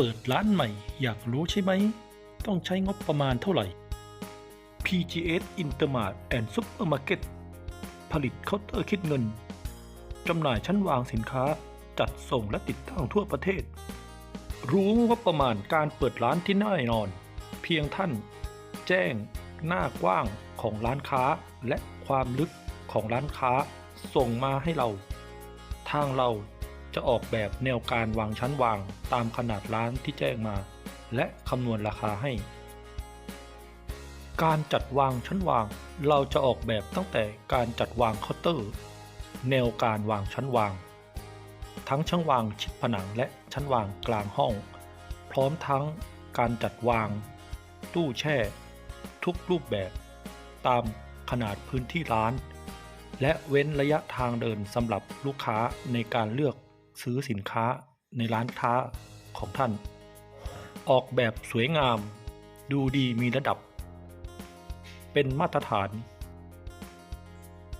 เปิดร้านใหม่ อยากรู้ใช่ไหม ต้องใช้งบประมาณเท่าไหร่ PGS Intermart and Supermarket ผลิตเคาน์เตอร์คิดเงิน จำหน่ายชั้นวางสินค้า จัดส่งและติดตั้งทั่วประเทศ รู้งบประมาณการเปิดร้านที่แน่นอน เพียงท่าน แจ้ง หน้ากว้างของร้านค้าและความลึกของร้านค้า ส่งมาให้เรา ทางเรา จะออกแบบแนวการวางชั้นวางตามขนาดร้านที่แจ้งมา และคำนวณราคาให้ การจัดวางชั้นวาง เราจะออกแบบตั้งแต่การจัดวางเคาน์เตอร์ แนวการวางชั้นวาง ทั้งชั้นวางชิดผนังและชั้นวางกลางห้อง พร้อมทั้งการจัดวาง ตู้แช่ ทุกรูปแบบ ตามขนาดพื้นที่ร้านและเว้นระยะทางเดินสำหรับลูกค้าในการเลือก ซื้อสินค้าในร้านค้าของท่าน ออกแบบสวยงาม ดูดีมีระดับ เป็นมาตรฐาน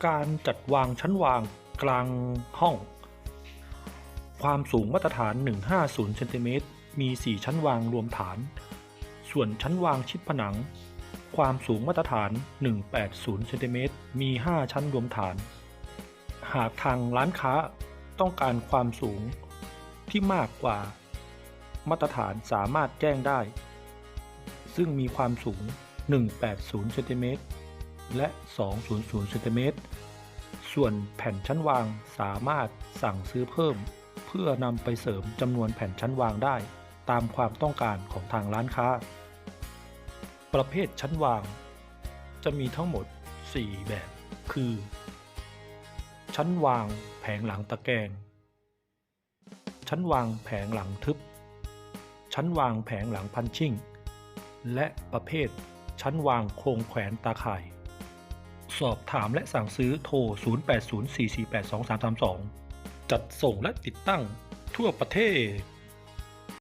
การจัดวางชั้นวางกลางห้อง ความสูงมาตรฐาน 150เซนติเมตรมี 4 ชั้นวางรวมฐาน ส่วนชั้นวางชิดผนัง ความสูงมาตรฐาน 180เซนติเมตรมี 5 ชั้นรวมฐาน หากทางร้านค้า ต้องการความสูงที่มากกว่ามาตรฐานสามารถแจ้งได้ ซึ่งมีความสูง 180เซนติเมตรและ 200เซนติเมตร ส่วนแผ่นชั้นวางสามารถสั่งซื้อเพิ่ม เพื่อนำไปเสริมจำนวนแผ่นชั้นวางได้ ตามความต้องการของทางร้านค้า ประเภทชั้นวาง จะมีทั้งหมด 4 แบบ คือ ชั้นวาง ผงหลังตะแกรง ชั้นวางแผงหลังทึบ ชั้นวางแผงหลังพันชิ่ง และประเภท ชั้นวางโครงแขวนตาข่าย สอบถามและสั่งซื้อโทร 0804482332 จัดส่งและติดตั้งทั่วประเทศ